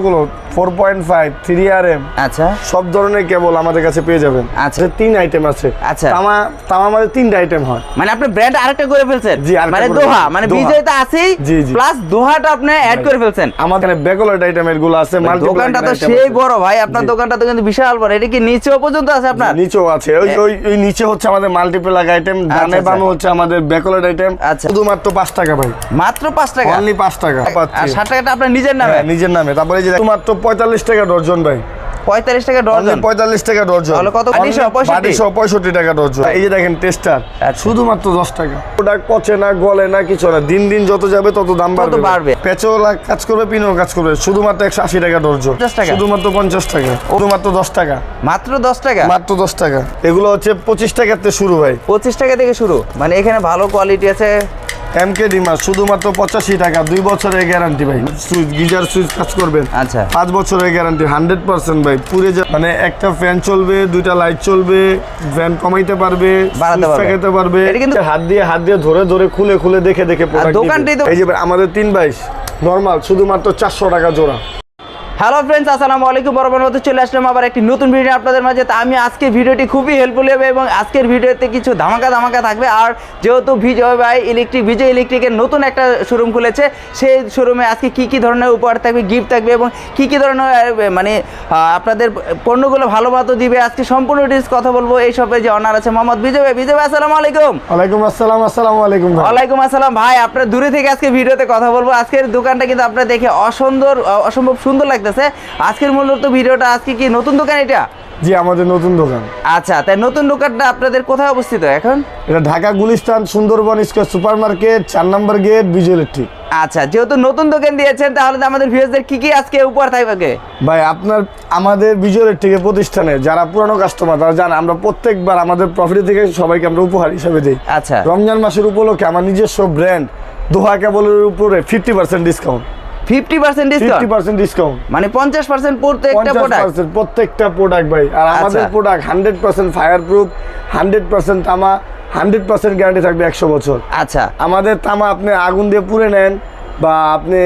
গুলো four point five three R M আচ্ছা। সব ধরনের কেবল আমাদের কাছে পেয়ে যাবেন। আচ্ছা। তিন আইটেম আছে। আচ্ছা। তামা তামা আমাদের তিনটা আইটেম হয়। মানে আপনি ব্র্যান্ড আরেকটা করে ফেলছেন? জি, মানে দোহা মানে বিজয় তো আছেই জি, জি। প্লাস দোহাটা আপনি অ্যাড করে ফেলছেন। আমাদের বেকোলার আইটেমেরগুলো আছে দোকানটা তো সেই বড় ভাই আপনার দোকানটা তো কিন্তু বিশাল বড় এটা কি নিচেও পর্যন্ত আছে আপনার? নিচেও আছে। ওই ওই নিচে হচ্ছে আমাদের মাল্টিপ্লাগ আইটেম ডানে আচ্ছা। বামে হচ্ছে আমাদের বেকোলার আইটেম আচ্ছা। শুধুমাত্র পাঁচ টাকা ভাই। মাত্র পাঁচ টাকা? অনলি পাঁচ টাকা। আর পাচ্ছি ষাট টাকাটা আপনার নিজের নামে? হ্যাঁ, নিজের নামে। তারপরে যে শুধুমাত্র পঁয়তাল্লিশ টাকা ডর্জন ভাই। পঁয়তাল্লিশ টাকা ডজন? পঁয়তাল্লিশ টাকা ডর্জন তাহলে কত? বাটিসহ, পঁয়ষট্টি? টাকা ডর্জন এই যে দেখেন টেস্টার আচ্ছা। শুধুমাত্র দশ টাকা। প্রোডাক্ট পচে না গলে না কিছু না। দিন দিন যত যাবে তত দাম বাড়বে। বাড়বে। পেঁচও কাজ করবে পিনও কাজ করবে। শুধুমাত্র একশো আশি টাকা ডর্জন শুধুমাত্র পঞ্চাশ টাকা। শুধুমাত্র দশ টাকা। মাত্র দশ টাকা? মাত্র দশ টাকা। এগুলো হচ্ছে পঁচিশ টাকাতে শুরু হয় পঁচিশ টাকা থেকে শুরু। মানে এখানে ভালো কোয়ালিটি আছে। এমকে ডিমার শুধুমাত্র পঁচাশি টাকা দুই বছরের গ্যারান্টি ভাই। সুইচ গিজার সুইচ কাজ করবেন। আচ্ছা। পাঁচ বছরের গ্যারান্টি হান্ড্রেড পার্সেন্ট ভাই পুরে মানে একটা ফ্যান চলবে দুইটা লাইট চলবে ফ্যান কমাইতে পারবে ফেকাইতে পারবে। হাত দিয়ে হাত দিয়ে ধরে ধরে খুলে খুলে দেখে দেখে দোকানটাই এই যে আমাদের তিন বাইশ নর্মাল শুধুমাত্র চারশো টাকা জোড়া। হ্যালো ফ্রেন্ডস আসসালামু আলাইকুম। বরাবর মতো চলে আসলাম আবার একটি নতুন ভিডিও আপনাদের মাঝে। তা আমি আজকে ভিডিওটি খুবই হেল্পফুল হবে এবং আজকের ভিডিওতে কিছু ধামাকা ধামাকা থাকবে। আর যেহেতু বিজয় ভাই ইলেকট্রিক বিজয় ইলেকট্রিকের নতুন একটা শোরুম খুলেছে সেই শোরুমে আজকে কি কি ধরনের উপহার থাকবে গিফট থাকবে এবং কি কি ধরনের মানে আপনাদের পণ্যগুলো ভালো মতো দিবে আজকে সম্পূর্ণ ডিটেলস কথা বলব। এই সবে যে অনার আছে মোহাম্মদ বিজয় ভাই। বিজয় ভাই আসসালামু আলাইকুম। ওয়ালাইকুম আসসালাম আসসালামু আলাইকুম ওয়ালাইকুম আসসালাম। ভাই আপনার দূরে থেকে আজকে ভিডিওতে কথা বলব। আজকের দোকানটা কিন্তু আপনার দেখে অসুন্দর অসম্ভব সুন্দর লাগতেছে। আজকের মূলত ভিডিওটা আজকে কি? নতুন দোকান এটা? জি আমাদের নতুন দোকান। আচ্ছা তাই নতুন দোকানটা আপনাদের কোথায় অবস্থিত এখন? এটা Dhaka Gulistan Sundarban square super market চার নম্বর গেট বিজয় ইলেকট্রিক। আচ্ছা যেহেতু নতুন দোকান দিয়েছেন তাহলে তো আমাদের ভিউয়ারদের কি কি আজকে উপহার থাকবে ভাই আপনার আমাদের বিজয় ইলেকট্রিকের প্রতিষ্ঠানে যারা পুরানো কাস্টমার তারা জানে আমরা প্রত্যেকবার আমাদের প্রফিট থেকে সবাইকে আমরা উপহার হিসেবে দিই। আচ্ছা। রমজান মাসের উপলক্ষে আমার নিজস্ব ব্র্যান্ড দোহা কেবলের উপরে ফিফটি পার্সেন্ট ডিসকাউন্ট ডিসকাউন্ট মানে পঞ্চাশ পার্সেন্ট প্রত্যেকটা পঞ্চাশ প্রোডাক্ট প্রত্যেকটা প্রোডাক্ট ভাই। আর আমাদের আচ্ছা। প্রোডাক্ট হান্ড্রেড পার্সেন্ট তামা হান্ড্রেড পার্সেন্ট গ্যারান্টি থাকবে একশো বছর। আচ্ছা। আমাদের তামা আপনি আগুন দিয়ে পুড়ে নেন বা আপনি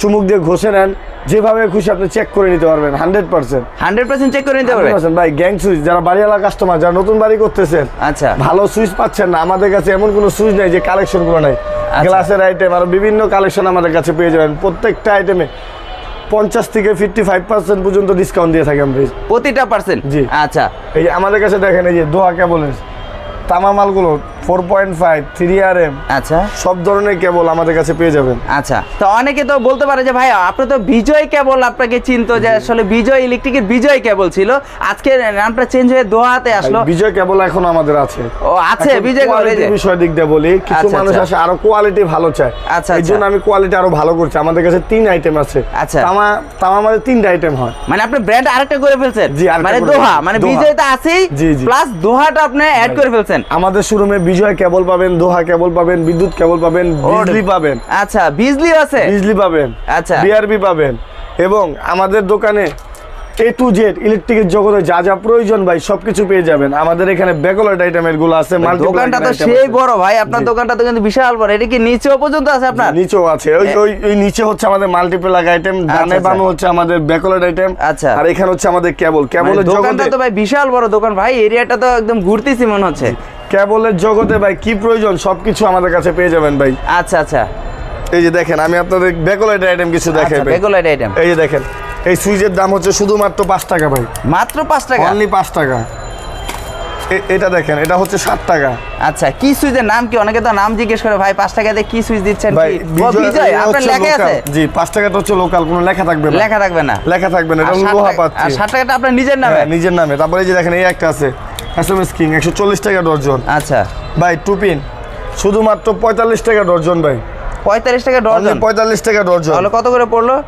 চুমুক দিয়ে ঘষে নেন যেভাবে খুশি আপনি চেক করে নিতে পারবেন hundred percent hundred percent check করে নিতে পারবে ভাই গ্যাং সুইচ যারা বাড়িওয়ালা কাস্টমার যারা নতুন বাড়ি করতেছেন আচ্ছা। ভালো সুইচ পাচ্ছেন না আমাদের কাছে এমন কোনো সুইচ নেই যে কালেকশনগুলো নাই। গ্লাসের আইটেম আর বিভিন্ন কালেকশন আমাদের কাছে পেয়ে যাবেন। প্রত্যেকটা আইটেমে পঞ্চাশ থেকে ফিফটি ফাইভ পার্সেন্ট পর্যন্ত ডিসকাউন্ট দিয়ে থাকি আমি প্রতিটা পার্সেন্ট জি। আচ্ছা। এই আমাদের কাছে দেখেন এই যে দোয়া কেবলের তামা মালগুলো four point five three R M আচ্ছা। সব ধরনের কেবল আমাদের কাছে পেয়ে যাবেন। আচ্ছা তো অনেকে তো বলতে পারে যে ভাই আপনি তো বিজয় কেবল আপনাকে চিনতো যে আসলে বিজয় ইলেকট্রিকের বিজয় কেবল ছিল। আজকে নামটা চেঞ্জ হয়ে দোহাতে আসলো। বিজয় কেবল এখন আমাদের আছে। ও আছে বিজয় কেবল এই বিষয় দিক দিয়ে বলি কিছু মানুষ। আসে আরও কোয়ালিটি ভালো চায়। আচ্ছা, এই জন্য আচ্ছা। আমি কোয়ালিটি আরও ভালো করছি। আমাদের কাছে তিন আইটেম আছে। আচ্ছা। তামা তামা আমাদের তিনটা আইটেম হয়। মানে আপনি ব্র্যান্ড আরেকটা করে ফেলছেন। মানে দোহা মানে বিজয় তো আছেই। প্লাস দোহাটা আপনি অ্যাড করে ফেলছেন। আমাদের শোরুমে বিজয় কেবল পাবেন দোহা কেবল পাবেন বিদ্যুৎ কেবল পাবেন বিজলি পাবেন। আচ্ছা বিজলি আছে? বিজলি পাবেন আচ্ছা। বিআরবি পাবেন। এবং আমাদের দোকানে এ টু জেড ইলেকট্রিকের জগতে যা যা প্রয়োজন ভাই সবকিছু পেয়ে যাবেন। আমাদের এখানে ব্যাকলাইট আইটেমেরগুলো আছে দোকানটা তো সেই বড় ভাই আপনার দোকানটা তো কিন্তু বিশাল বড়। এটা কি নিচেও পর্যন্ত আছে আপনার? নিচেও আছে। ওই ওই ওই নিচে হচ্ছে আমাদের মাল্টিপ্লাগ আইটেম ডানে আচ্ছা। বামে হচ্ছে আমাদের ব্যাকলাইট আইটেম আচ্ছা। আর এখানে হচ্ছে আমাদের কেবল মানে কেবলের দোকানটা তো ভাই বিশাল বড় দোকান। ভাই এরিয়াটা তো একদম ঘুরতেছি মনে হচ্ছে। কেবলের জগতে ভাই কি প্রয়োজন? সবকিছু আমাদের কাছে পেয়ে যাবেন ভাই। আচ্ছা আচ্ছা। এই যে দেখেন আমি আপনাদের বেকোলাইট আইটেম কিছু দেখাই বেকোলাইট আইটেম এই যে দেখেন এই সুইচের দাম হচ্ছে শুধুমাত্র পাঁচ টাকা ভাই। মাত্র পাঁচ টাকা? অনলি পাঁচ টাকা। এটা দেখেন এটা হচ্ছে ষাট টাকা। আচ্ছা কি সুইচের নাম কি? অনেকে তো নাম জিজ্ঞেস করে ভাই পাঁচ টাকাতে কি সুইচ দিচ্ছেন বিজয় আপনার লেখা আছে? জি পাঁচ টাকাটা হচ্ছে লোকাল কোনো লেখা থাকবে না। লেখা থাকবে না। লেখা থাকবে না এটা লোহা টাকা- পাচ্ছি ষাট টাকাটা আপনার নিজের নামে? হ্যাঁ, নিজের নামে। তারপরে এই যে দেখেন এই একটা আছে। এস এম এস কিং একশো চল্লিশ টাকা ডর্জন। আচ্ছা। ভাই টুপিন শুধুমাত্র পঁয়তাল্লিশ টাকা ডর্জন ভাই। পঁয়তাল্লিশ টাকা ডজন পঁয়তাল্লিশ টাকা ডর্জন। তাহলে কত করে পড়ল?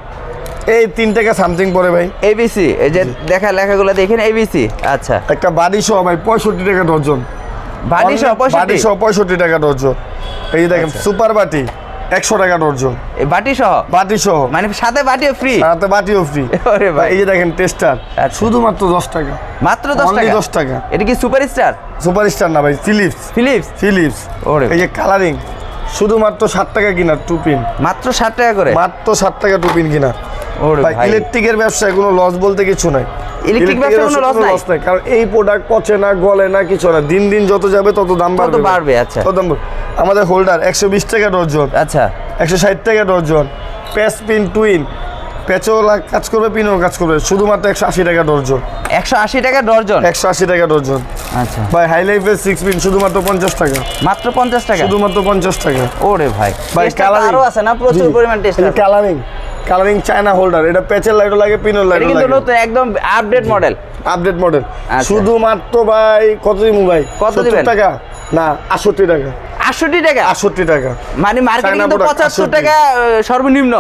এই তিন টাকা সামথিং পরে ভাই। এবিসি এই যে দেখা লেখাগুলো দেখেন এবিসি আচ্ছা। একটা বাড়ি সহ ভাই পঁয়ষট্টি টাকা ডর্জন বাড়ি সহ বাড়ি সহ পঁয়ষট্টি টাকা ডর্জন এই যে দেখেন আচ্ছা। সুপার বাটি একশো টাকা ডর্জন এই বাটি সহ বাটি সহ মানে সাথে বাটিও ফ্রি সাথে বাটিও ফ্রি ওরে ভাই। এই যে দেখেন টেস্টার আচ্ছা। শুধুমাত্র দশ টাকা। মাত্র দশ টাকা? 10 টাকা। এটা কি সুপার স্টার সুপার স্টার না ভাই ফিলিপস ফিলিপস ফিলিপস ওরে এই যে কালারিং শুধুমাত্র ষাট টাকা কিনা টু পিন। মাত্র ষাট টাকা করে? মাত্র ষাট টাকা টু পিন কিনা। ইলেকট্রিকের ব্যবসায় কোনো লস বলতে কিছু নাই। Electric ব্যবসায় কোনো loss নাই? নাই কারণ এই প্রোডাক্ট পচে না গলে না কিছু না। দিন দিন যত যাবে তত দাম তত বাড়বে বাড়বে, আচ্ছা। তত দাম আমাদের হোল্ডার একশো বিশ টাকা ডজন। আচ্ছা। একশো ষাট টাকা ডজন। প্যাচ পিন টুইন প্যাচও কাজ করবে পিনও কাজ করবে। শুধুমাত্র একশো আশি টাকা ডজন। একশো আশি টাকা ডর্জন একশো আশি টাকা ডজন। আচ্ছা। ভাই হাই লাইফের সিক্স পিন শুধুমাত্র পঞ্চাশ টাকা। মাত্র পঞ্চাশ টাকা? শুধুমাত্র পঞ্চাশ টাকা। ওরে ভাই। ভাই টেস্টার তো আরও আছে না? প্রচুর পরিমাণ test colouring colouring China holder এটা প্যাচের লাইটও লাগে পিনের লাইটও কিন্তু লাগে। নতুন একদম আপডেট মডেল আপডেট মডেল। শুধুমাত্র ভাই কত দিমু ভাই? কত 70 দিবেন? টাকা? না আটষট্টি টাকা। আটষট্টি টাকা? আটষট্টি টাকা। মানে মার্কেটে কিন্তু product, পঁচাত্তর 68 টাকা সর্বনিম্ন।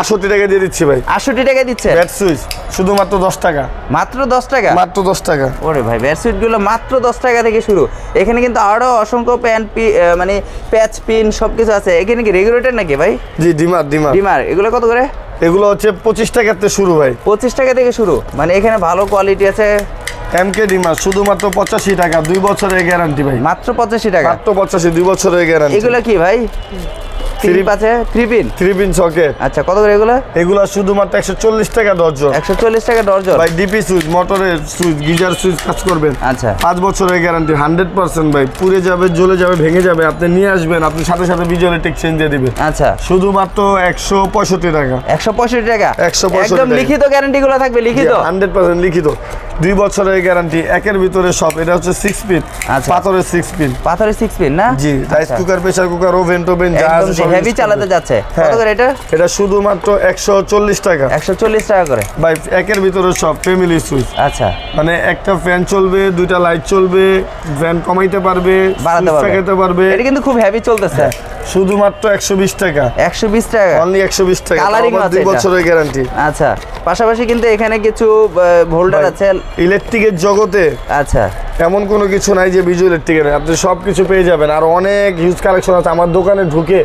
আটষট্টি টাকা দিয়ে দিচ্ছি ভাই। আটষট্টি টাকা দিচ্ছে? ব্যাট সুইচ শুধুমাত্র দশ টাকা। মাত্র দশ টাকা? মাত্র দশ টাকা। ওরে ভাই ব্যাটসুইটগুলো মাত্র দশ টাকা থেকে শুরু। এখানে কিন্তু আরও অসংখ্য প্যান পি মানে প্যাচ পিন সবকিছু আছে। এখানে কি রেগুলেটর নাকি ভাই? জি ডিমার ডিমার। ডিমার এগুলো কত করে? এগুলো হচ্ছে পঁচিশ টাকাতে শুরু ভাই। পঁচিশ টাকা থেকে শুরু। মানে এখানে ভালো কোয়ালিটি আছে। এম কে ডিমার শুধুমাত্র পঁচাশি টাকা দুই বছরের গ্যারান্টি ভাই। মাত্র পঁচাশি টাকা? মাত্র পঁচাশি দুই বছরের গ্যারান্টি এগুলো কি ভাই? ক্লিপ আছে? Three pin three pin socket আচ্ছা কত করে এগুলো? এগুলো শুধুমাত্র একশো চল্লিশ টাকা ডজন। একশো চল্লিশ টাকা ডর্জন ভাই ডিপি সুইচ মোটরের সুইচ গিজার সুইচ কাজ করবেন। আচ্ছা। পাঁচ বছরের গ্যারান্টি হান্ড্রেড পার্সেন্ট ভাই। পুড়ে যাবে জ্বলে যাবে ভেঙে যাবে আপনি নিয়ে আসবেন আপনি সাথে সাথে বিজয় টেকচেঞ্জ দিয়ে দিবেন। আচ্ছা। শুধুমাত্র একশো পঁয়ষট্টি টাকা। একশো পঁয়ষট্টি টাকা? 165 একদম লিখিত গ্যারান্টি গুলো থাকবে লিখিত? হান্ড্রেড পার্সেন্ট লিখিত। দুই বছরের গ্যারান্টি একের ভিতরে সব। এটা হচ্ছে সিক্স পিন আচ্ছা। পাথরের সিক্স পিন পাথরের সিক্স পিন না? জি rice. Cooker pressure cooker oven টোভেন যা আছে হেভি চালাতে যাচ্ছে। কত হ্যাঁ। করে এটা? এটা শুধুমাত্র একশো চল্লিশ টাকা। একশো চল্লিশ টাকা করে। ভাই একের ভিতরে সব ফ্যামিলি সুইচ আচ্ছা। মানে একটা ফ্যান চলবে দুইটা লাইট চলবে ফ্যান কমাইতে পারবে বাড়াতে পারবে। এটা কিন্তু খুব হেভি চলতেছে। শুধুমাত্র একশো বিশ টাকা। একশো বিশ টাকা। অনলি একশো বিশ টাকা। Colouring তাও আবার আছে দুই বছরের গ্যারান্টি আচ্ছা। পাশাপাশি কিন্তু এখানে কিছু হোল্ডার আছে। ইলেকট্রিকের জগতে আচ্ছা। এমন কোনো কিছু নাই যে বিজু ইলেকট্রিকের আপনি সব কিছু পেয়ে যাবেন। আর অনেক হিউজ কালেকশন আছে। আমার দোকানে ঢুকে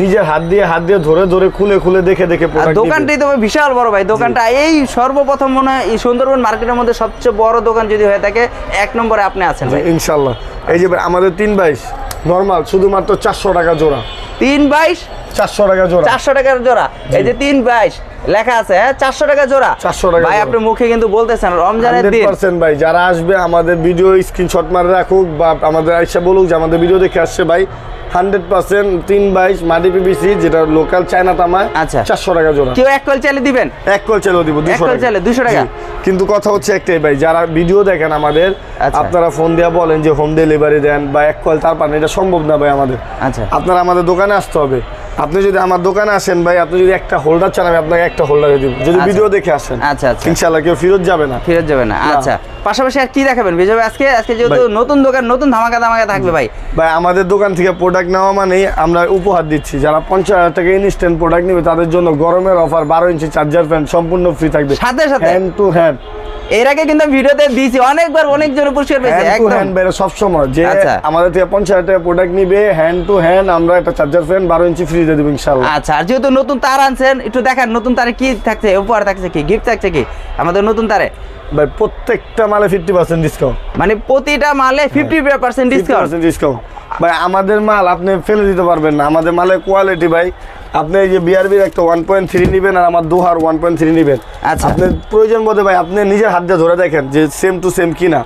নিজের হাত দিয়ে হাত দিয়ে ধরে ধরে খুলে খুলে দেখে দেখে দোকানটাই তো বিশাল বড় ভাই। দোকানটা এই সর্বপ্রথম মনে হয় এই সুন্দরবন মার্কেটের মধ্যে সবচেয়ে বড় দোকান যদি হয়ে থাকে এক নম্বরে আপনি আছেন ইনশাল্লাহ এই যে আমাদের তিন বাইশ নর্মাল শুধুমাত্র চারশো টাকা জোড়া। তিন বাইশ চারশো টাকা জোড়া। চারশো টাকার জোড়া। এই যে তিন বাইশ লেখা আছে হ্যাঁ? চারশো টাকা জোড়া। 400 টাকা ভাই আপনি মুখে কিন্তু বলতেছেন রমজানের দিন। পার্সেন্ট ভাই যারা আসবে আমাদের ভিডিও স্ক্রিনশট মারে রাখুক বা আমাদের আইসা বলুক যে আমাদের ভিডিও দেখে আসছে ভাই হান্ড্রেড পার্সেন্ট তিন বাইশ মাটি পিবিসি যেটা লোকাল চায়না তামা আচ্ছা। চারশো টাকা জোড়া। কেউ এক কল চালিয়ে দিবেন? এক কল চালেও দিব দুশো কল চালে 200 টাকা? কিন্তু কথা হচ্ছে একটাই ভাই যারা ভিডিও দেখেন আমাদের আচ্ছা। আপনারা ফোন দিয়ে বলেন যে হোম ডেলিভারি দেন বা এক কল তার পান এটা সম্ভব না ভাই আমাদের। আচ্ছা। আপনারা আমাদের দোকানে আসতে হবে। আপনি যদি আমার দোকানে আসেন ভাই আপনি যদি একটা হোল্ডার চান আমি আপনাকে একটা হোল্ডারে দিব। যদি আচ্ছা। ভিডিও দেখে আসেন আচ্ছা আচ্ছা। ইনশাল্লাহ কেউ ফেরত যাবে না। ফেরত যাবে না আচ্ছা। পাশাপাশি আর কি দেখাবেন? বিজয় আজকে আজকে যেহেতু নতুন দোকান নতুন ধামাকা ধামাকা থাকবে ভাই। ভাই আমাদের দোকান থেকে প্রোডাক্ট নেওয়া মানেই আমরা উপহার দিচ্ছি। যারা পঞ্চাশ হাজার টাকা ইনস্ট্যান্ট প্রোডাক্ট নেবে তাদের জন্য গরমের অফার বারো ইঞ্চি চার্জার ফ্যান সম্পূর্ণ ফ্রি থাকবে। সাথে সাথে। হ্যান্ড টু হ্যান্ড এর আগে কিন্তু ভিডিওতে দিয়েছি অনেকবার অনেক জন পুরস্কার পেয়েছে একদম। হ্যান্ড বেরো সবসময় যে আচ্ছা। আমাদের থেকে পঞ্চাশ হাজার টাকা প্রোডাক্ট নিবে হ্যান্ড টু হ্যান্ড আমরা একটা চার্জার ফ্যান বারো ইঞ্চি ফ্রি দিয়ে দেবো ইনশাল্লাহ। আচ্ছা আর যেহেতু নতুন তার আনছেন একটু দেখেন নতুন তারে কি থাকছে উপহার থাকছে কি গিফট থাকছে কি? আমাদের নতুন তারে? ভাই প্রত্যেকটা মালে ফিফটি পার্সেন্ট ডিসকাউন্ট মানে প্রতিটা মালে ফিফটি পার্সেন্ট ডিসকাউন্ট ডিসকাউন্ট ভাই আমাদের মাল আপনি ফেলে দিতে পারবেন না। আমাদের মালের কোয়ালিটি ভাই আপনি এই যে বিআরবির একটা ওয়ান পয়েন্ট থ্রি নেবেন আর আমার দোহার ওয়ান পয়েন্ট থ্রি নেবেন। আচ্ছা। আপনি প্রয়োজন বোধে ভাই আপনি নিজের হাত দিয়ে ধরে দেখেন যে সেম টু সেম কিনা।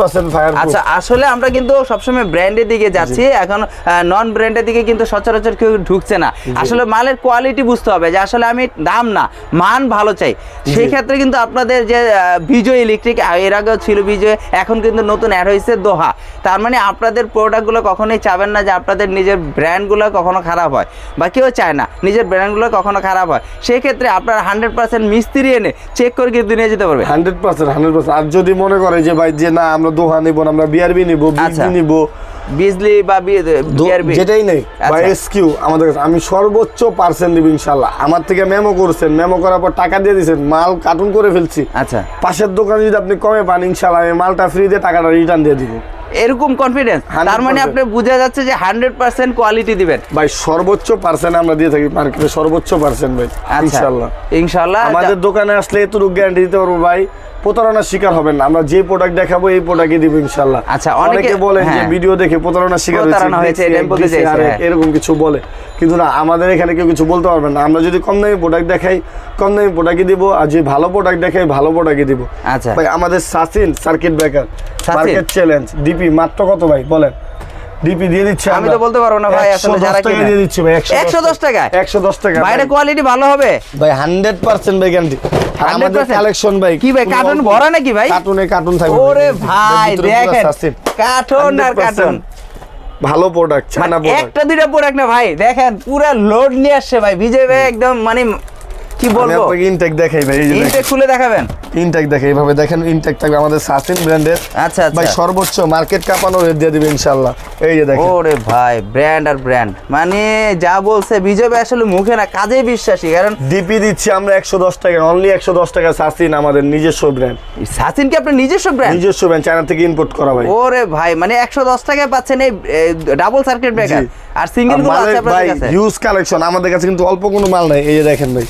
পার্সেন্ট আচ্ছা আসলে আমরা কিন্তু সবসময় ব্র্যান্ডের দিকে যাচ্ছি এখন নন ব্র্যান্ডের দিকে কিন্তু সচরাচর কেউ ঢুকছে না। আসলে মালের কোয়ালিটি বুঝতে হবে যে আসলে আমি দাম না মান ভালো চাই। সেই ক্ষেত্রে কিন্তু আপনাদের যে বিজয় ইলেকট্রিকের আগেও ছিল বিজয় এখন কিন্তু নতুন অ্যাড হয়েছে দোহা। তার মানে আপনাদের প্রোডাক্টগুলো কখনোই চাবেন না যে আপনাদের নিজের ব্র্যান্ডগুলো কখনো খারাপ হয় বা কেউ চায় না নিজের ব্র্যান্ডগুলো কখনো খারাপ হয়। সেই ক্ষেত্রে আপনারা হান্ড্রেড পার্সেন্ট মিস্ত্রি এনে চেক করে কিন্তু নিয়ে যেতে পারবে হান্ড্রেড পার্সেন্ট হান্ড্রেড পার্সেন্ট। আর যদি মনে করে যে ভাই যে না আমরা দোহা নিবো না আমরা বিআরবি নিবো আচ্ছা। বিজলি নিবো। বিজলি বা বিআরবি যেটাই নেই বা আচ্ছা। এসকিউ আমাদের কাছে। আমি সর্বোচ্চ পার্সেন্ট দিব আমার থেকে মেমো করছেন। মেমো করার পর টাকা দিয়ে দিয়েছেন। মাল কার্টুন করে ফেলছি। আচ্ছা। পাশের দোকানে যদি আপনি কমে পান আমি মালটা ফ্রি দিয়ে টাকাটা রিটার্ন দিয়ে দিব। এরকম কনফিডেন্স তার মানে আপনি বোঝা যাচ্ছে যে হান্ড্রেড পার্সেন্ট কোয়ালিটি দিবেন। ভাই সর্বোচ্চ পার্সেন্ট আমরা দিয়ে থাকি মার্কেটে সর্বোচ্চ পার্সেন্ট ভাই আচ্ছা। ইনশাল্লাহ। ইনশাল্লাহ আমাদের দোকানে আসলে এতটুকু গ্যারান্টি দিতে পারব ভাই প্রতারণার শিকার হবেন না। আমরা যে প্রোডাক্ট দেখাবো এই প্রোডাক্টই দিব আচ্ছা, অনেকে- বলেন যে হ্যাঁ। ভিডিও দেখে প্রতারণার শিকার হয়েছে, হ্যাঁ। এরকম কিছু বলে। কিন্তু না আমাদের এখানে কেউ কিছু বলতে পারবেন না। আমরা যদি কম দামি প্রোডাক্ট দেখাই কম দামি প্রোডাক্টই দিব আর যদি ভালো প্রোডাক্ট দেখাই ভালো প্রোডাক্টই দিব। আচ্ছা। ভাই আমাদের সাসিন সার্কিট ব্রেকার সাসিন? মার্কেট চ্যালেঞ্জ ডিপি মাত্র কত ভাই? বলেন। ডিপি দিয়ে দিচ্ছে আমি তো বলতে পারব না ভাই, আসলে যারা কিনে। দিয়ে দিচ্ছি ভাই 110 টাকায়? একশো দশ টাকা বাইরে কোয়ালিটি ভালো হবে? ভাই হান্ড্রেড পার্সেন্ট ভাই গ্যারান্টি আমাদের কালেকশন ভাই কি ভাই, কার্টুন ভরা নাকি ভাই? কার্টুনে কার্টুন থাকবে ওরে ভাই দেখেন কার্টুন আর 100% কার্টুন ভালো প্রোডাক্ট ছানা মানে প্রোডাক্ট একটা দুইটা প্রোডাক্ট না ভাই দেখেন পুরা লোড নিয়ে আসছে ভাই বিজয় ভাই একদম মানে কি বলব? আপনাকে ইনটেক দেখাই ভাই এই যে ইনটেক খুলে দেখাবেন? ইনটেক দেখে এইভাবে দেখেন ইনটেক থাকবে আমাদের সাসিন ব্র্যান্ডের আচ্ছা, আচ্ছা। ভাই সর্বোচ্চ মার্কেট কাঁপানো রেট দিয়ে দিবে ইনশাআল্লাহ। এই যে দেখেন। ওরে ভাই ব্র্যান্ড আর ব্র্যান্ড মানে যা বলছে বিজয় ভাই আসলে মুখে না কাজে বিশ্বাসী। কারণ ডিপি দিচ্ছি আমরা একশো দশ টাকা অনলি একশো দশ টাকা সাসিন আমাদের নিজস্ব ব্র্যান্ড সাচিন কি আপনার নিজস্ব ব্র্যান্ড নিজস্ব ব্র্যান্ড চায়না থেকে ইম্পোর্ট করা ভাই। ওরে ভাই মানে একশো দশ টাকায় পাচ্ছেন এই ডাবল সার্কিট ব্রেকার আর সিঙ্গেলগুলো আছে আপনাদের কাছে? হিউজ কালেকশন আমাদের কাছে কিন্তু অল্প কোনো মাল নাই। এই যে দেখেন ভাই।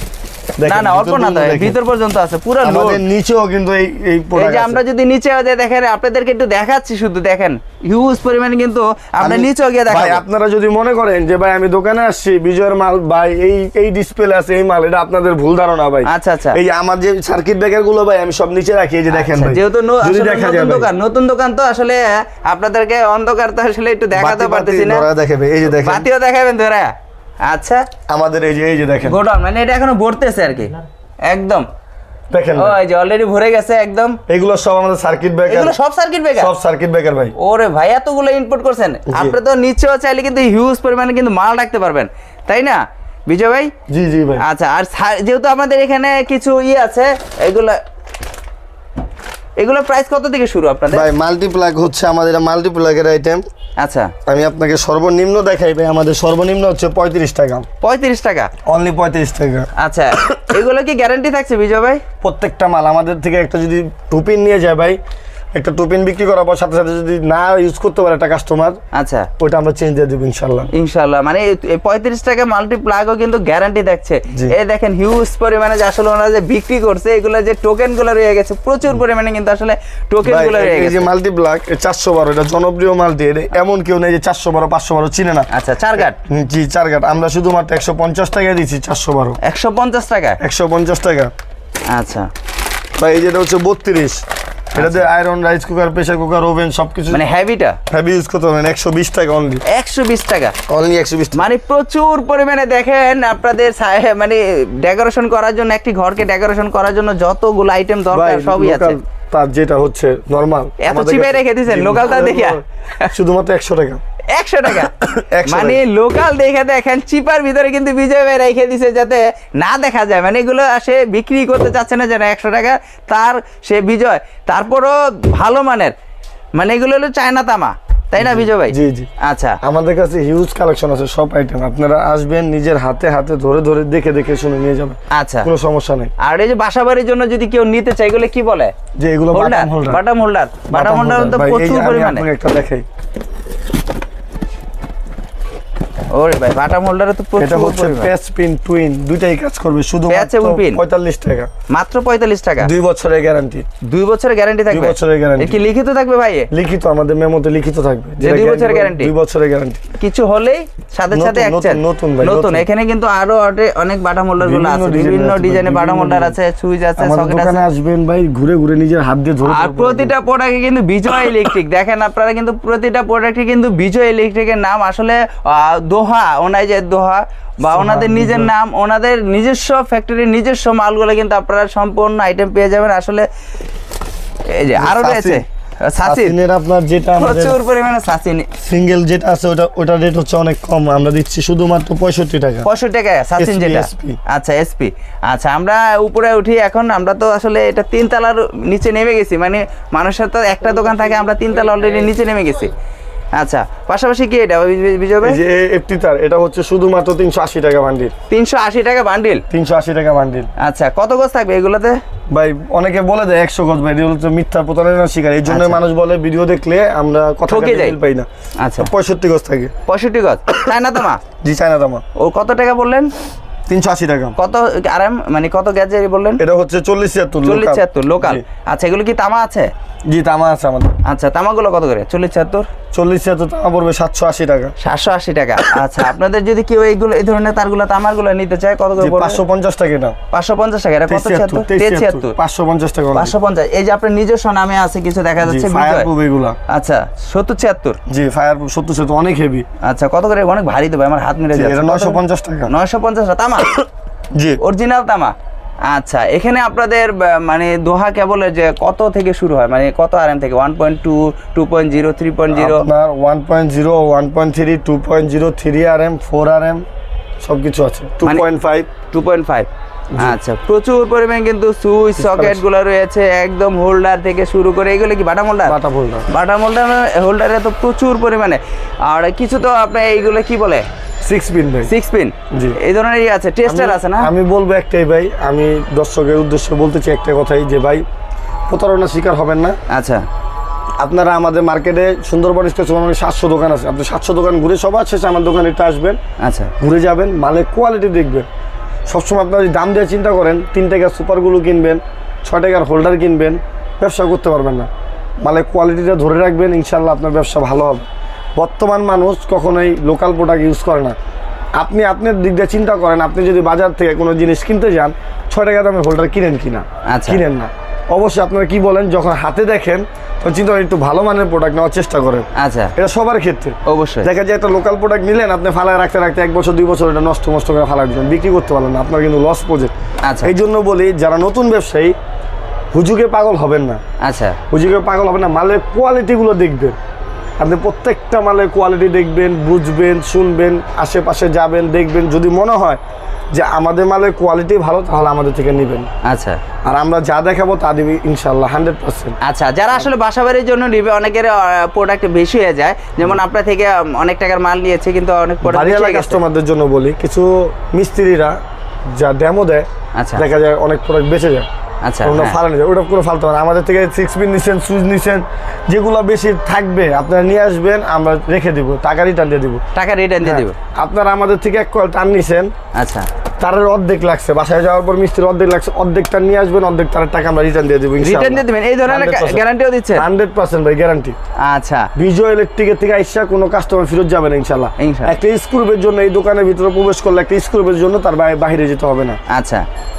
না না অল্প না তো ভিতর পর্যন্ত আছে পুরো আমাদের নিচেও কিন্তু এই এই এই প্রোডাক্ট যে আমরা যদি নিচে যে দেখেন আপনাদেরকে একটু দেখাচ্ছি শুধু দেখেন হিউজ পরিমাণে কিন্তু আমরা নিচেও গিয়ে ভাই আপনারা যদি মনে করেন যে ভাই আমি দোকানে আসছি বিজয়ের মাল ভাই এই এই ডিসপ্লে আছে এই মাল এটা আপনাদের ভুল ধারণা ভাই। আচ্ছা, আচ্ছা। এই আমার যে সার্কিট ব্রেকারগুলো ভাই আমি সব নিচে রাখি এই যে দেখেন আচ্ছা, ভাই। যেহেতু নতুন দোকান নতুন দোকান তো আসলে আপনাদেরকে অন্ধকার তো আসলে একটু দেখাতে পারতেছি না। দেখাবে এই যে দেখেন। বাতিও দেখাবেন ধরে। আচ্ছা। আমাদের এই যে এই যে দেখেন। গোডাউন মানে এটা এখনও ভরতেছে আর কি? একদম। দেখেন ও ভাই। এই যে অলরেডি ভরে গেছে একদম। এগুলো সব আমাদের সার্কিট ব্রেকার এগুলো সব সার্কিট ব্রেকার সব সার্কিট ব্রেকার ভাই। ওরে ভাই এতগুলো ইনপুট করছেন। আপনি তো নিচেও চাইলে কিন্তু হিউজ পরিমাণে কিন্তু মাল রাখতে পারবেন। তাই না? বিজয় ভাই? জি জি ভাই। আচ্ছা আর যেহেতু আমাদের এখানে কিছু ইয়ে আছে এগুলো এগুলো প্রাইস কত থেকে শুরু আপনাদের? ভাই মাল্টিপ্লাগ হচ্ছে আমাদের মাল্টিপ্লাগের আইটেম আচ্ছা। আমি আপনাকে সর্বনিম্ন দেখাই ভাই আমাদের সর্বনিম্ন হচ্ছে পঁয়ত্রিশ টাকা। পঁয়ত্রিশ টাকা? অনলি পঁয়ত্রিশ টাকা। আচ্ছা এগুলো কি গ্যারান্টি থাকছে বিজয় ভাই? প্রত্যেকটা মাল আমাদের থেকে একটা যদি টুপিন নিয়ে যায় ভাই একটা টুপিন বিক্রি করার পর সাথে সাথে যদি না ইউজ করতে পারে একটা কাস্টমার আচ্ছা। ওইটা আমরা চেঞ্জ দিয়ে দেবো ইনশাল্লাহ। ইনশাল্লাহ। মানে এই পঁয়ত্রিশ টাকা মাল্টি প্লাগও কিন্তু গ্যারান্টি থাকছে। জি। এই দেখেন হিউজ পরিমাণে যে আসলে ওনারা যে বিক্রি করছে এগুলো যে টোকেনগুলো রয়ে গেছে প্রচুর পরিমাণে কিন্তু আসলে টোকেনগুলো রয়ে এই যে গেছে। মাল্টি ব্লাক চারশো বারো এটা জনপ্রিয় মাল্টি এমন কেউ নেই যে চারশো বারো পাঁচশো বারো চিনে না। আচ্ছা চার গাট জি চার গাট আমরা শুধুমাত্র একশো পঞ্চাশ টাকা দিচ্ছি চারশো বারো। একশো পঞ্চাশ টাকা? একশো পঞ্চাশ টাকা। আচ্ছা। ভাই এই যেটা হচ্ছে বত্রিশ। এটাতে iron rice cooker pressure cooker oven সবকিছু মানে হেভিটা হেভি ইউজ করতে পারবেন একশো বিশ টাকা অনলি একশো বিশ টাকা? অনলি একশো বিশ মানে প্রচুর পরিমাণে দেখেন আপনাদের মানে ডেকোরেশন করার জন্য একটি ঘরকে ডেকোরেশন করার জন্য যতগুলো আইটেম দরকার সবই আছে। তার যেটা হচ্ছে নর্মাল এত চিপে রেখে দিয়েছেন, লোকাল টা দেখিয়া? শুধুমাত্র একশো টাকা। একশো টাকা। মানে লোকাল দেখে দেখেন চিপার ভিতরে কিন্তু বিজয় ভাই রেখে দিছে যাতে না দেখা যায়। মানে এগুলো সে বিক্রি করতে চাচ্ছে না যেন একশো টাকা তার সে বিজয়। তারপরও ভালো মানের। মানে এগুলো হলো চায়না তামা। তাই না বিজয় ভাই? জি, জি। আচ্ছা। আমাদের কাছে হিউজ কালেকশন আছে সব আইটেম আপনারা আসবেন নিজের হাতে হাতে ধরে ধরে দেখে দেখে শুনে নিয়ে যাবেন। আচ্ছা। কোনো সমস্যা নেই। আর এই যে বাসা বাড়ির জন্য যদি কেউ নিতে চায় এগুলো কি বলে? যে এগুলো বাটাম হোল্ডার বাটাম হোল্ডার বাটাম হোল্ডার তো প্রচুর পরিমাণে। একটা দেখাই। ওরে ভাই বাটাম হোল্ডারে তো এটা হচ্ছে প্যাচ পিন টুইন দুইটাই কাজ করবে শুধু Patch এবং pin? পঁয়তাল্লিশ টাকা। মাত্র পঁয়তাল্লিশ টাকা? দুই বছরের গ্যারান্টি দুই বছরের গ্যারান্টি থাকবে? বছরের guarantee। এর কি লিখিত থাকবে ভাই? লিখিত আমাদের মেমোতে লিখিত থাকবে যে দুই বছরের guarantee? দুই বছরের গ্যারান্টি কিছু হলেই সাথে সাথে নতুন, এক্সচেঞ্জ নতুন ভাই, নতুন। এখানে কিন্তু আরও অনেক বাটাম হোল্ডারগুলো আছে। বিভিন্ন ডিজাইনের বাটাম হোল্ডার আছে সুইচ আছে সকেট দোকানে আছে। আসবেন ভাই ঘুরে ঘুরে নিজের হাত দিয়ে ধরে আর প্রতিটা প্রোডাক্টে কিন্তু বিজয় ইলেকট্রিক দেখেন আপনারা কিন্তু প্রতিটা প্রোডাক্টে কিন্তু বিজয় ইলেকট্রিকের নাম আসলে দোহা ওনাই যে দোহা বা ওনাদের নিজের নাম ওনাদের নিজস্ব ফ্যাক্টরির নিজস্ব মালগুলো কিন্তু আপনারা সম্পূর্ণ আইটেম পেয়ে যাবেন। আসলে এই যে আরও রয়েছে। সাসিনের আপনার যেটা প্রচুর পরিমাণে সাসিন। সিঙ্গেল যেটা আছে ওটা ওটা রেট হচ্ছে অনেক কম। আমরা দিচ্ছি শুধুমাত্র পঁয়ষট্টি টাকা। পঁয়ষট্টি টাকা সাসিন যেটা। আচ্ছা এসপি আচ্ছা আমরা উপরে উঠি এখন। আমরা তো আসলে এটা তিন তলার নিচে নেমে গেছি। মানে মানুষের তো একটা দোকান থাকে আমরা তিন তলা অলরেডি নিচে নেমে গেছি। আচ্ছা পাশাপাশি কি এটা বিজয় ভাই এই যে এফটি তার এটা হচ্ছে শুধুমাত্র তিনশো আশি টাকা বান্ডিল তিনশো আশি টাকা বান্ডিল তিনশো আশি টাকা বান্ডিল আচ্ছা কত গোছ থাকবে এগুলোতে? ভাই অনেকে বলে দেয় একশো গজ ভাই এগুলো তো মিথ্যা প্রতারণার শিকার। এই জন্য আচ্ছা। মানুষ বলে ভিডিও দেখলে আমরা কথা যাই। পাই না। আচ্ছা। পঁয়ষট্টি গজ থাকে। পঁয়ষট্টি গজ। তাই না তোমা? জি চায়না দামা ও কত টাকা বললেন? তিনশো আশি টাকা। কত আরাম? মানে কত বললেন? এটা হচ্ছে চল্লিশ ছিয়াত্তর চল্লিশ local। ছিয়াত্তর লোকাল। আচ্ছা এগুলো কি তামা আছে? জি তামা আছে আমাদের। আচ্ছা তামাগুলো কত করে? চল্লিশ ছিয়াত্তর? চল্লিশ ছিয়াত্তর তামা পড়বে সাতশো আশি টাকা। সাতশো আশি টাকা। আচ্ছা আপনাদের যদি কেউ এইগুলো এই ধরনের তারগুলো তামারগুলো নিতে চায় কত করে পড়বে? পাঁচশো পঞ্চাশ টাকা এটা। পাঁচশো পঞ্চাশ টাকা এটা কত ছিয়াত্তর তেইশ ছিয়াত্তর পাঁচশো পঞ্চাশ টাকা পাঁচশো পঞ্চাশ। এই যে আপনার নিজস্ব নামে আছে কিছু দেখা যাচ্ছে ফায়ার। প্রুফ এগুলা। আচ্ছা সত্তর ছিয়াত্তর? জি ফায়ার প্রুফ সত্তর সত্তর অনেক হেভি আচ্ছা কত করে? অনেক ভারী দেবে আমার হাত মেরে যাচ্ছে। এটা নয়শো পঞ্চাশ টাকা। নয়শো পঞ্চাশ তামা? জি। অরিজিনাল তামা? আচ্ছা এখানে আপনাদের মানে দোহা কেবলের যে কত থেকে শুরু হয়? মানে কত আর এম থেকে? One point two two point zero three point zero আপনার one point zero one point three two point zero three R M four R M সব কিছু আছে টু মানে- point five two point five আচ্ছা প্রচুর পরিমাণে কিন্তু সুইচ সকেটগুলো রয়েছে একদম হোল্ডার থেকে শুরু করে এগুলো কি Bata holder Bata folder Bata holder হোল্ডারে তো প্রচুর পরিমাণে। আর কিছু তো আপনার এইগুলো কি বলে? পিন ভাই। পিন জি। এই ধরনেরই আছে টেস্টার আছে না? আমি বলব একটাই ভাই আমি দর্শকের উদ্দেশ্যে বলতে চাই একটা কথাই যে ভাই শিকার হবেন না। আচ্ছা। আপনারা আমাদের মার্কেটে সুন্দরবন স্টেশন মানে সাতশো দোকান আছে। আপনি সাতশো দোকান ঘুরে সবার শেষে আমার দোকানে একটু আসবেন আচ্ছা। ঘুরে যাবেন মালের কোয়ালিটি দেখবেন। সবসময় আপনারা যদি দাম দিয়ে চিন্তা করেন তিন টাকার সুপারগুলো কিনবেন ছয় টাকার হোল্ডার কিনবেন ব্যবসা করতে পারবেন না। মালের কোয়ালিটিটা ধরে রাখবেন ইনশাল্লাহ আপনার ব্যবসা ভালো হবে। বর্তমান মানুষ কখনোই লোকাল প্রোডাক্ট ইউজ করে না। আপনি আপনার দিক দিয়ে চিন্তা করেন আপনি যদি বাজার থেকে কোনো জিনিস কিনতে যান ছয় টাকা দামে হোল্ডার কিনেন কিনা আচ্ছা। কিনেন না। অবশ্যই আপনারা কি বলেন যখন হাতে দেখেন তখন চিন্তা করেন একটু ভালো মানের প্রোডাক্ট নেওয়ার চেষ্টা করেন। আচ্ছা। এটা সবার ক্ষেত্রে। অবশ্যই। দেখা যায় একটা লোকাল প্রোডাক্ট নিলেন আপনি ফালায় রাখতে রাখতে এক বছর দুই বছর এটা নষ্ট নষ্ট করে ফালাই দিবেন বিক্রি করতে পারলেন না আপনার কিন্তু লস প্রজেক্ট আচ্ছা। এই জন্য বলি যারা নতুন ব্যবসায়ী হুজুকে পাগল হবেন না। আচ্ছা। হুজুকে পাগল হবেন না মালের কোয়ালিটিগুলো দেখবেন। আপনি প্রত্যেকটা মালের কোয়ালিটি দেখবেন বুঝবেন শুনবেন আশেপাশে যাবেন দেখবেন। যদি মনে হয় যে আমাদের মালের কোয়ালিটি ভালো তাহলে আমাদের থেকে নেবেন। আচ্ছা। আর আমরা যা দেখাবো তা দিবি ইনশাল্লাহ হান্ড্রেড পার্সেন্ট আচ্ছা যারা আসলে বাসা বাড়ির জন্য নিবে অনেকের প্রোডাক্ট বেশি হয়ে যায়। যেমন আপনার থেকে অনেক টাকার মাল নিয়েছে কিন্তু অনেক বাড়িওয়ালা কাস্টমারদের জন্য বলি কিছু মিস্ত্রিরা যা ডেমো দেয় আচ্ছা। দেখা যায় অনেক প্রোডাক্ট বেঁচে যায়। আচ্ছা ওটা হ্যাঁ। ফালানো যায়? ওটা কোনো ফালতো না। আমাদের থেকে সিক্স পিন নিছেন সুইচ নিছেন যেগুলো বেশি থাকবে আপনারা নিয়ে আসবেন আমরা রেখে দিব টাকা রিটার্ন দিয়ে দিব। টাকা রিটার্ন দিয়ে দিব। আপনারা আমাদের থেকে এক কল টান নিছেন। আচ্ছা। তারের অর্ধেক লাগছে বাসায় যাওয়ার পর মিস্ত্রির অর্ধেক লাগছে অর্ধেকটা নিয়ে আসবেন অর্ধেক তারের টাকা আমরা রিটার্ন দিয়ে দেবো রিটার্ন দিয়ে দিবেন? এই ধরনের গ্যারান্টিও হান্ড্রেড পার্সেন্ট ভাই গ্যারান্টি আচ্ছা। বিজয় ইলেকট্রিকের থেকে আইসা কোনো কাস্টমার ফেরত যাবে না। একটা স্ক্রুপের জন্য এই দোকানের ভিতরে প্রবেশ করলে একটা স্ক্রুপের জন্য তার বাহিরে যেতে হবে না। আচ্ছা।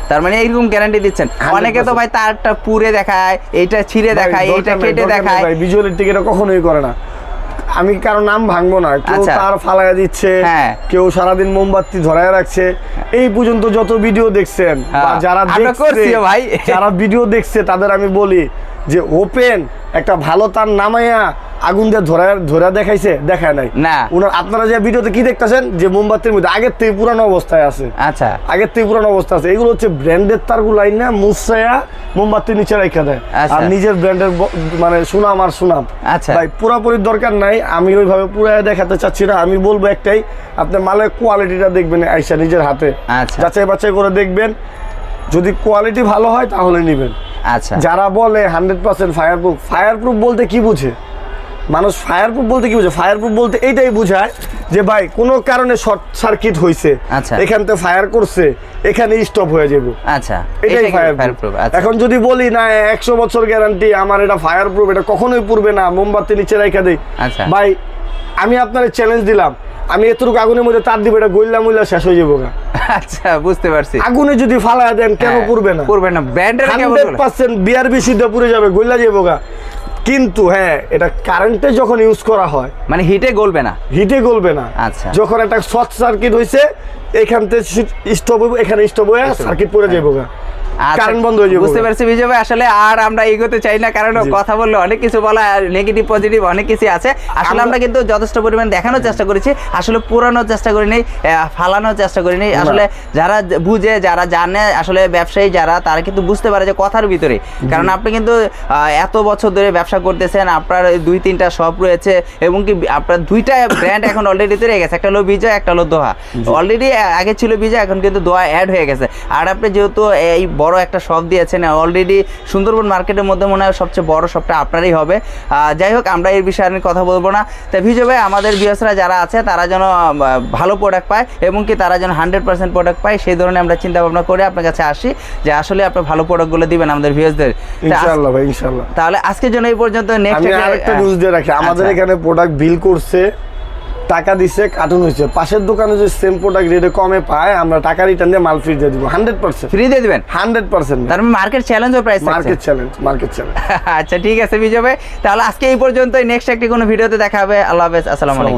তার মানে এইরকম গ্যারান্টি দিচ্ছেন। অনেকে তো ভাই তারটা পুড়ে দেখায় এইটা ছিঁড়ে দেখায় দরকার কেটে দেখায়। ভাই বিজয় ইলেকট্রিক এটা কখনোই করে না। আমি কারও নাম ভাঙবো না কেউ আচ্ছা। তার ফালাই দিচ্ছে হ্যাঁ। কেউ সারাদিন মোমবাতি ধরায় রাখছে এই পর্যন্ত যত ভিডিও দেখছেন হ্যাঁ, যারা দেখছে ভাই। যারা ভিডিও দেখছে তাদের আমি বলি যে ওপেন একটা ভালো তার নামাইয়া আগুন দিয়ে ধরা ধরা দেখাইছে দেখায় নাই। না। উনার আপনারা যে ভিডিওতে কি দেখতেছেন? যে মোমবাতির মধ্যে আগের থেকে পুরানো অবস্থায় আছে। আচ্ছা। আগের থেকে পুরানো অবস্থা আছে। এগুলো হচ্ছে ব্র্যান্ডের তারগুলো আইন না মুসায়া মোমবাতি নিচে রেখে দেয়। আচ্ছা। আর নিজের ব্র্যান্ডের মানে সুনাম আর সুনাম। আচ্ছা। ভাই পুরাপুরি দরকার নাই। আমি ওইভাবে পুরাই দেখাতে চাচ্ছি না। আমি বলব একটাই আপনি মালের কোয়ালিটিটা দেখবেন আইসা নিজের হাতে। আচ্ছা। যাচাই বাছাই করে দেখবেন। যদি কোয়ালিটি ভালো হয় তাহলে নেবেন। আচ্ছা। যারা বলে hundred percent fire proof fire proof বলতে কি বুঝে? মানুষ ফায়ার প্রুফ বলতে কি বুঝে? ফায়ার প্রুফ বলতে এইটাই বুঝায় যে ভাই কোনো কারণে শর্ট সার্কিট হয়েছে আচ্ছা। এখান থেকে ফায়ার করছে এখানে স্টপ হয়ে যাবে আচ্ছা। এটাই ফায়ার ফায়ার প্রুফ আচ্ছা। এখন যদি বলি না একশো বছর গ্যারান্টি আমার এটা ফায়ার প্রুফ এটা কখনোই পুড়বে না মোমবাতি নিচে রেখে দেই। আচ্ছা। ভাই আমি আপনার চ্যালেঞ্জ দিলাম। আমি এতটুকু আগুনের মধ্যে তার দিব এটা গইলা মুইলা শেষ হয়ে যাব। আচ্ছা বুঝতে পারছি। আগুনে যদি ফালায় দেন কেন হ্যাঁ, পুড়বে না? পুড়বে না। ব্র্যান্ডের কেমন হান্ড্রেড পার্সেন্ট বিআরবি সিদ্ধ পুড়ে যাবে গইলা যাব কিন্তু হ্যাঁ এটা কারেন্টে যখন ইউজ করা হয় মানে হিটে গলবে না? হিটে গলবে না। আচ্ছা। যখন একটা শর্ট সার্কিট হয়েছে এখান থেকে স্টপ এখানে স্টপ হয়ে সার্কিট পড়ে যাব আচ্ছা, বন্ধ হয়ে যাবে। বুঝতে পারছি বিজয় ভাই আসলে আর আমরা এগোতে চাই না কারণ কথা বললে অনেক কিছু বলা নেগেটিভ পজিটিভ অনেক কিছু আছে। আসলে আমরা- কিন্তু যথেষ্ট পরিমাণ দেখানোর চেষ্টা করেছি আসলে পুরানোর চেষ্টা করি নেই আহ, ফালানোর চেষ্টা করি নেই আসলে যারা বুঝে যারা জানে আসলে ব্যবসায়ী যারা তারা কিন্তু বুঝতে পারে যে কথার ভিতরে। কারণ আপনি কিন্তু এত বছর ধরে ব্যবসা করতেছেন আপনার দুই তিনটা শপ রয়েছে এবং কি আপনার দুইটা ব্র্যান্ড এখন অলরেডি তৈরি হয়ে গেছে একটা হলো বিজয় একটা হলো দোহা। অলরেডি আগে ছিল বিজয় এখন কিন্তু দোয়া অ্যাড হয়ে গেছে। আর আপনি যেহেতু এই বড় বড় একটা শপ দিয়েছেন। অলরেডি সুন্দরবন মার্কেটের মধ্যে মনে হয় সবচেয়ে বড় শপটা আপনারই হবে। যাই হোক আমরা এই বিষয়ে নিয়ে কথা বলব না। তা ভিজয় ভাই আমাদের বিয়সরা যারা আছে তারা যেন ভালো প্রোডাক্ট পায় এবং কি তারা যেন হান্ড্রেড পার্সেন্ট প্রোডাক্ট পায় সেই ধরনের আমরা চিন্তা ভাবনা করে আপনার কাছে আসি যে আসলে আপনি ভালো প্রোডাক্টগুলো দিবেন আমাদের ভিউয়ার্সদের ইনশাল্লাহ ভাই ইনশাল্লাহ তাহলে আজকের জন্য এই পর্যন্ত। নেক্সট আমি আরেকটা নিউজ দিয়ে রাখি। আমাদের আচ্ছা। এখানে প্রোডাক্ট বিল করছে টাকা দিছে কার্টুন হয়েছে পাশের দোকানে যে সেম প্রোডাক্ট রেটে কমে পায় আমরা টাকা রিটার্ন দিয়ে মাল ফ্রি দিয়ে দিব। হান্ড্রেড পার্সেন্ট ফ্রি দিয়ে দিবেন? হান্ড্রেড পার্সেন্ট তার মানে মার্কেট চ্যালেঞ্জ ও price market challenge market challenge আচ্ছা ঠিক আছে বিজয় ভাই। তাহলে আজকে এই পর্যন্ত নেক্সট একটি কোনো ভিডিওতে দেখা হবে। আল্লাহ হাফেজ। আসসালামু আলাইকুম।